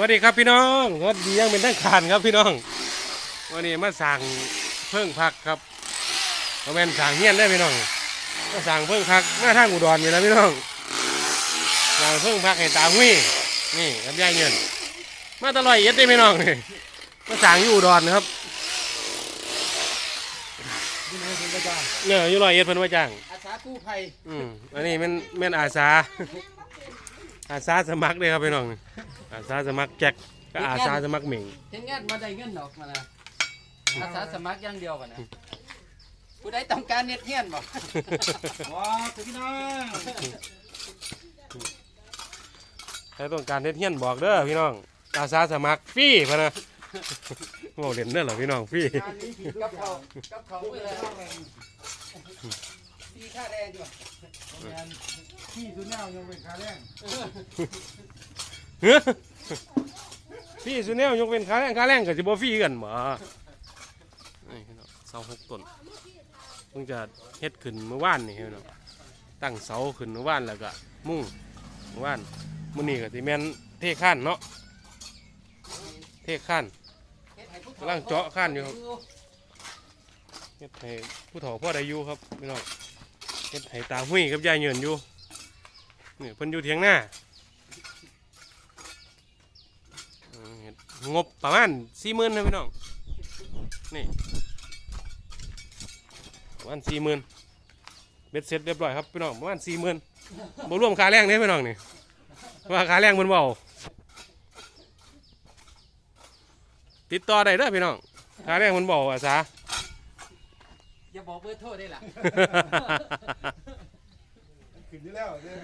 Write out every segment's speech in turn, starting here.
วัสดีครับพี่น้องสวัสดียังเป็นทางการครับพี่น้อง วันนี้มาสั่งเพิ่งพักครับมาแม่นสั่งเฮียนได้อพี่น้องมาสั่งเพิ่งพักมาทางอุดรอยู่นะพี่น้องสั่งเพิ่งพักให้ตาหุ้ยนี่กับยายเงิน มาตลอดเย็ดได้อพี่น้องนี่มาสั่งอยู่อุดรนะครับนี่มันเป็นประจาเนี่ยอยู่ร้อยเอ็ดเพิ่นมาจ้างอาสากู้ภัยอืมอันนี้มันแม่นอาสาอาสาสมัครเลยครับพี่น้อง อาสาสมัครแจ็คก็อาสาสมัครเหม่งเห็นงานมาได้เงินดอกมาละอาสาสมัครอย่างเดียวกันนะผู้ใดต้องการเน็ตเฮียนบอกว้าพี่น้องถ้าต้องการเฮ็ดเฮียนบอกเด้อพี่น้อง อาสาสมัครฟรีพะนะบอกเล่นเด้อเหรอพี่น้องฟรีกับเขากับเขาเวลาปีค่าแรงดีกว่าพี่สุนแนวยังเป็นขาแรง เฮ้ยฟรีสุดแนวยกเป็นค่าแรงค่าแรงก็สิบ่ฟรีกันบ่นี่พี่น้องเสาหกต้นเพิ่งจะเฮ็ดขึ้นเมื่อวานนี่พี่น้องตั้งเสาขึ้นเมื่อวานแล้วก็มุ่งเมื่อวานมื้อนี้ก็สิแม่นเทข้านเนาะเทข้านฮ็ดให้ผู้ฒ่กำลังเจาะข้านอยู่ครับเฮ็ดให้ผู้เฒ่าพ่อได้อยู่ครับพี่น้องเฮ็ดให้ตาหุ้ยกับยายเหยินอยู่นี่เพิ่นอยู่เถียงหน้า งบประมาณสี่หมื่นนะพี่น้อง นี่ประมาณสี่หมื่นเบ็ดเสร็จเรียบร้อยครับพี่น้องประมาณสี่หมื่นบ่รวมค่าแรงเนี่ยพี่น้องนี่ว่าค่าแรงมันเบาติดต่อได้เด้อพี่น้องค่าแรงมันเบาอาสาอย่าบอกเบอร์โทรได้ล่ะขึ้นอยู่แล้วเนี่ย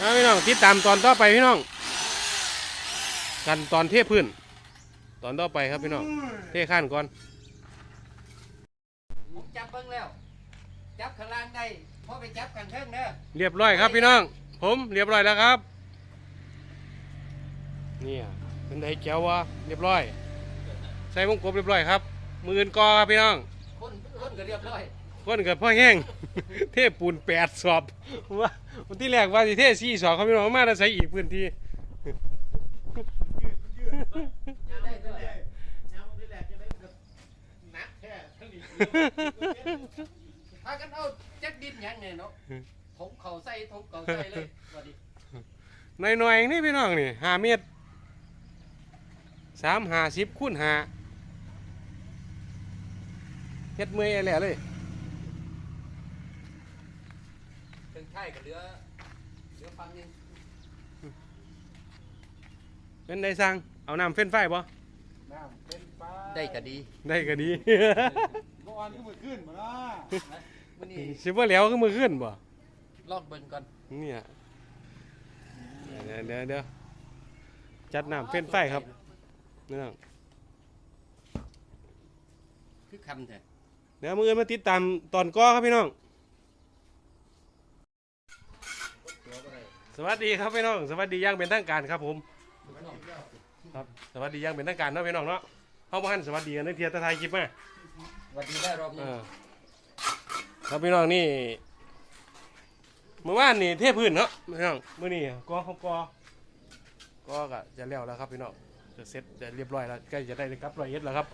เอาพี่น้องติดตามตอนต่อไปพี่น้อง กันตอนเทพื้น ตอนต่อไปครับพี่น้อง เทข้านก่อน ผมจับเบิ้งแล้ว จับข้างล่างได้พอไปจับข้างเทิงเด้อเรียบร้อยครับพี่น้อง ผมเรียบร้อยแล้วครับ เนี่ยเป็นไดแก้ววะเรียบร้อย ใส่วงกบเรียบร้อยครับ มืออื่นกอครับพี่น้อง คนคนก็เรียบร้อย คนเกิดพ่อแห้ง เทปูนแปดสอบว่าวันที่แรกว่าสิเทสี่สอบครับพี่น้องมาแล้วใส่อีกพื้นที่ได้ด้วยยังไม่แหลกยังไม่หนักแค่ทั้งนี้พากันเอาจักดินหยังเนี่ยเนาะผมเขาใส่ผมเขาใส่เลยสวัสดีหน่อยๆนี่พี่น้องนี่ห้าเมตรสามห้าสิบคูณห้าเฮ็ดเมื่อยแหละเลย ถึงไข่กับเหลือเหลือฟังยังเป็นได้สั่งเอาน้ำเฟ้นไฟบ่น้ำเป็นปลาได้ก็ดีได้ก็ดี เมื่อวานก็มือขึ้นมาละวันนี้สิบ่แล้วก็มือขึ้นบ่ลอกเบิ่งก่อนเนี่ยเดี๋ยวเดี๋ยวเดี๋ยวจัดน้ำเฟ้นไฟครับนี่น้องคือคำแท้เดี๋ยวมืออนมาติดตามตอนก้อครับพี่น้อง วัสดีครับพี่น้องสวัสดีอย่างเป็นทางการครับผมครับสวัสดีอย่างเป็นทางการเนาะพี่น้องเนาะเฮาบ่ทันสวัสดีกันในเทียตะไทยคลิปมาสวัสดีได้รอบเอนี้อครับพี่น้องนี่เมื่อวานนี่เทพื้นเนาะพี่น้องมื้อนี้กอเขากอกอก็จะแล้วแล้วครับพี่น้องจะเสร็จจะเรียบร้อยแล้วใกล้จะได้กลับร้อยเอ็ดแล้วครับ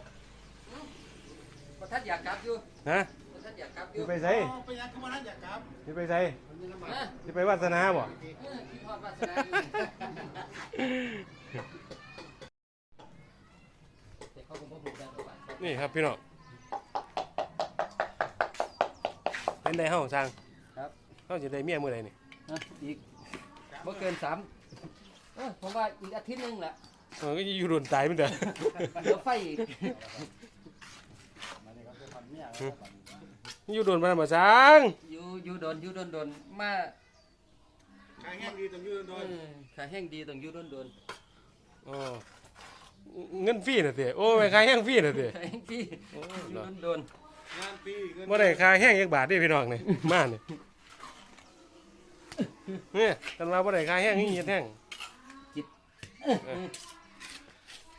ประทัดอยากกลับอยู่ฮะ สิยู่ไปไสไปยังเข้ามานั่นอยากกลับสิไปไสนะสิไปวาสนาบ่เออคิดทอดวาสนาอยู่แต่เขาคงบ่พูดได้หรอกว่านี่ครับพี่น้องเป็นได้เฮาสร้างครับเฮาสิได้เมียมื้อใดนี่นะอีกบ่เกินสามเออผมว่าอีกอาทิตย์หนึงแหละเออก็อยู่โดนตายมันเด้อ เดี๋ยวไฟอีก มาเลยครับจะทำเมีย อยู่โดนมันมาสร้างอยู่อยู่โดนอยู่โดนโดนมาขายแห้งดีต้องยืนโดเอนอขาแห้งดีต้องอยู่โดนโดนอ๋อเงินฟรีน่ะติโอ้ยขายแห้งฟรีน่ะติ ขาแห้งดีอยู่โดนโดนงานปีเงินบ่ได้ค่าแห้งยักบาทเด้พี่น้องนี่ มานี่เนี่ยกันว่าบ่ได้ค่าแห้งนี่เฮ็ดแห้งเออ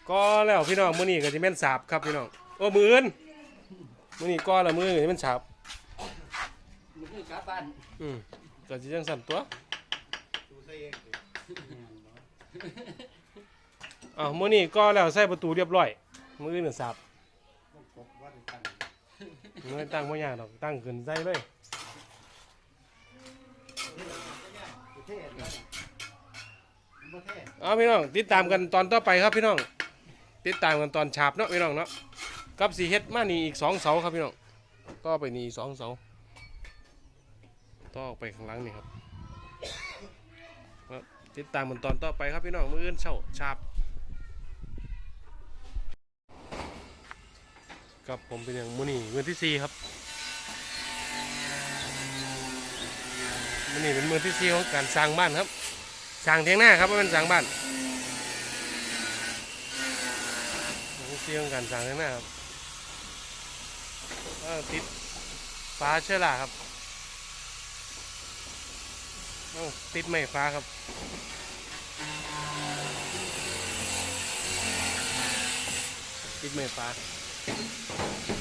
ก็แล้วพี่น้องมื้อนี้ก็สิแม่นสาบครับพี่น้องโอ้มื้ออื่นมื้อนี้ก่อละมื้อนี้มันฉาบมัน คือกลับบ้านอืมก็สิจังสั่นตัวดูใส่เองสิอ้าวมื้อนี้ก่อแล้วใส่ประตูเรียบร้อย มื้ออื่นน่ะฉาบต้องกบว่าตั้งมื้อตั้งบ่ยากดอกตั้งขึ้นใส่เลยประเทศนะประเทศเอาพี่น้องติดตามกันตอนต่อไปครับพี่น้อง ติดตามกันตอนฉาบเนาะพี่น้องเนาะกับสีเฮ็ดมานี่อีกสองเสาครับพี่น้องต่อไปนี่อีกสองเสา ต่ออกไปข้างหลังนี่ครับติดตามกันตอนต่อไปครับพี่น้องมืออื่นเช้าฉาบกับผมเป็นอย่างมื้อนี้มื้อที่สี่ครับมือนี้เป็นมือที่สี่ของการสร้างบ้านครับสร้างเทียงหน้าครับว่าเป็นสร้างบ้านหนังเสียงกันสั่งข้างหน้าครับติดฟ้าเชื่อราครับ เอาติดไม่ฟ้าครับติดไม่ฟ้า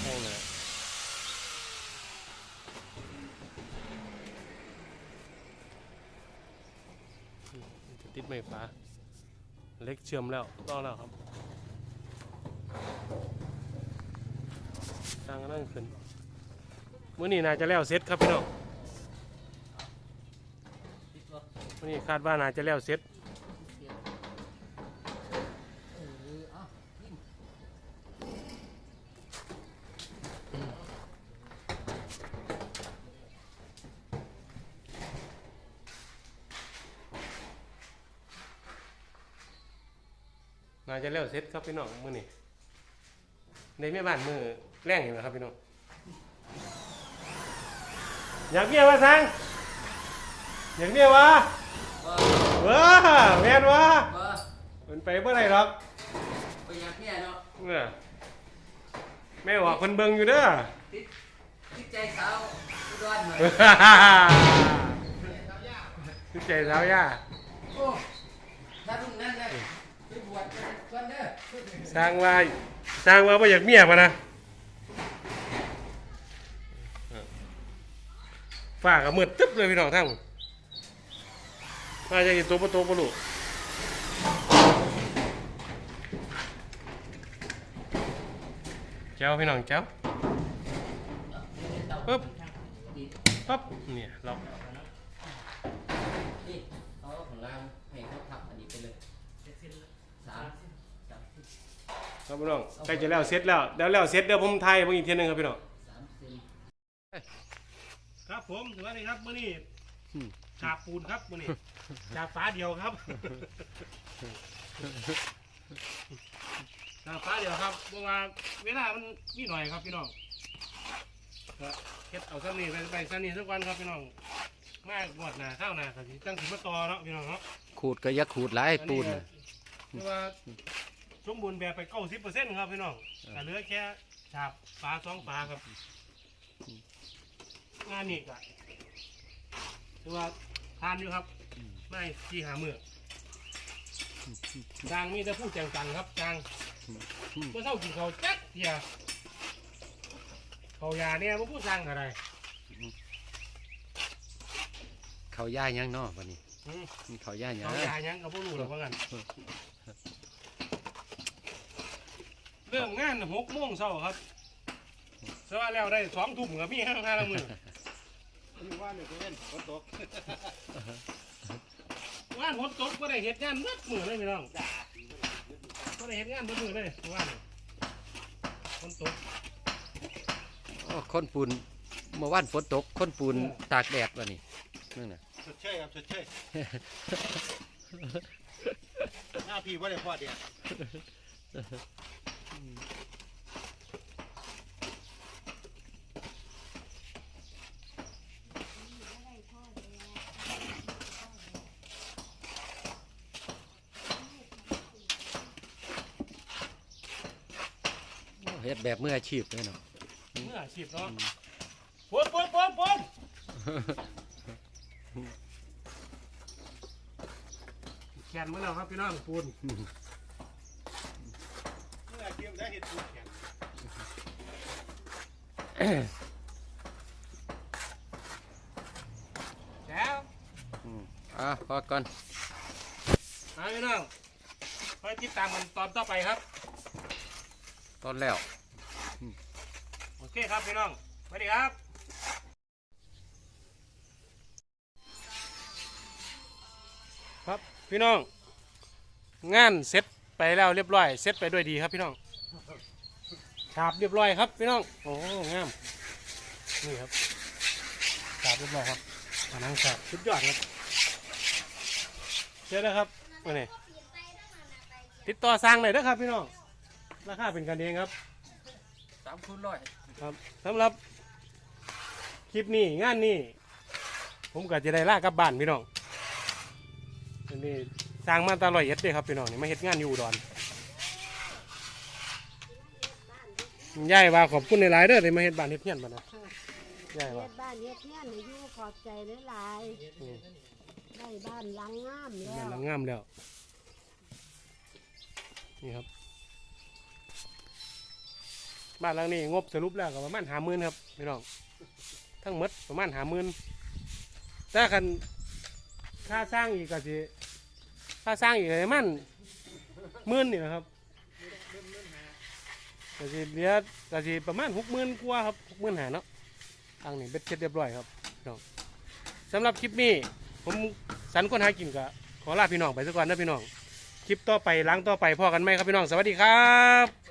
แห้งเลยจะติดไม่ฟ้า เล็กเชื่อมแล้วรอแล้วครับทางก็นั่งขึ้นมื้อนี้น่าจะแล้วเสร็จครับพี่น้องมื้อ นี้คาดว่าน่าจะแล้วเสร็จเออเอายิ่งน่าจะแล้วเสร็จครับพี่น้องมือนี้ในแม่บ้านมือแรงอยู่นะครับพี่น้องอยากเมียวะสังอยากเมียวะ ว้าแม่นวะบ่มันไปเมื่อไหร่หรอกบ่อยากเนี่ยเนาะเนี่ยแม่ว่าเพิ่นเบิ่งอยู่เด้อติดติดใจสาวอุดรหน่อยคือใจสาวย่าโอ้ถ้ารุ่นนั้นนะไปบวชกันก่อนเด้อสร้างว่าสร้างว่าบ่อยากเมียปะนะฝ้าก็มืดตึ๊บเลยพี่น้องทั้ง มาจะกินตัวประตูประลูเจ้าพี่น้องเจ้าปึ๊บปั๊บเนี่ยล็อกนี่เขาของเราให้เขาทับอันนี้ไปเลยสามจับครับพี่น้องใกล้จะแล้วเสร็จแล้วแล้วแล้วเสร็จเดี๋ยวผมไทยเพิ่งอีกเทียหนึงครับพี่น้องสามสี่ครับผมสวัสดีครับมื้อนี้ฉาบปูนครับมื้อนี้ ฉาบฟ้าเดียวครับฉาบฟ้าเดียวครับเพราะว่าเวลามันมีหน่อยครับพี่น้องก็เฮ็ดเอาซ้ำนี่ไปไปซ้ำนี่สักวันครับพี่น้องมากงวดหน้าข้าวหน้าก็สิตั้งสิมาต่อเนาะพี่น้องเนาะขูดก็ยักขูดหลายปูนอัคือว่าสมบูรณ์แบบไป90%ครับพี่น้องแต่เหลือแค่ฉาบฟ้าสองฟ้าครับ งานนี่ก็ถือว่าทานอยู่ครับ ไม่ที่หามือจางมีแต่ผู้แจงจังครับจางเมื่อเช้ากินเขาวจักเดียเขายาเนี่ยมันผู้สั่งอะไรเขาย่ายังเนาะวันนี้อืมมีเขาย่ายังเขายายังกับผู้รู้หรอกว่ากันเรื่องงานหกโมงเช้าครับสว่าแล้วได้สองทุ่มกับมีห้าห้าละมือมีว่าเนี่ยเล่นฝนตก งานฝนตกก็ได้เหตุงานมัดมือเลยพี่น้องก็ได้เหตุงานมัดมือเลยว่านฝนตกโอ้คนปูนเมื่อวานฝนตกคนปูนตากแดดวันนี้นั่นน่ะสดเชยครับสดเชยหน้าพี่ว่าได้พอเดียว เฮ็ดแบบมืออาชีพเลยเนาะเมื่ออาชีพเนาะปนปนปนปนแขนมาแล้วครับพี่น้องปูนเมื่อเทียมได้เห็ดปูแข็งแล้วอืมอะพอก่อนมาพี่น้องไปติดตามกันตอนต่อไปครับต้นแล้วโอ เคครับพี่น้องสวัสดีครับครับพี่น้อง งานเสร็จไปแล้วเรียบร้อยเสร็จไปด้วยดีครับพี่น้องฉาบเรียบร้อยครับพี่น้องโอ้งามนี่ครับฉาบเรียบร้อยครับผนังฉาบสุดยอดครับเจ๊นะครับมาเนี่ติดต่อสร้างหน่อยเด้อครับพี่น้องราคาเป็นกันเองครับ สามคูณร้อยครับสำหรับคลิปนี้งานนี้ผมก็จะได้ลากลับบ้านพี่น้องอันนี้สร้างมาตาลอยเอ็ดเด้ครับพี่น้องนี่มาเฮ็ดงานอยู่อุดรยายว่าขอบคุณในหลายๆเด้อที่มาเฮ็ดบ้านเฮ็ดเฮียนบ้านนะยายว่า เฮ็ดบ้านเฮ็ดเฮียนให้อยู่ขอบใจหลายอืม ๆได้บ้านหลังงามแล้แม่นวหลังงามแล้ว นี่ครับ บ้านหลังนี้งบสรุปแล้วก็ประมาณหาหมื่นครับพี่น้องทั้งหมดประมาณหาหมื่นแต่คันค่าสร้างอีกก็สิค่าสร้างอีกประมาณหมื่นนี่นะครับก็สิเหลือก็สิประมาณหกหมื่นกว่าครับหกหมื่นหาเนาะทางนี้เบ็ดเสร็จเรียบร้อยครับพี่น้องสำหรับคลิปนี้ผมสันคนหากินก็ขอลาพี่น้องไปสักก่อนนะพี่น้องคลิปต่อไปล้างต่อไปพ่อกันไหมครับพี่น้องสวัสดีครับ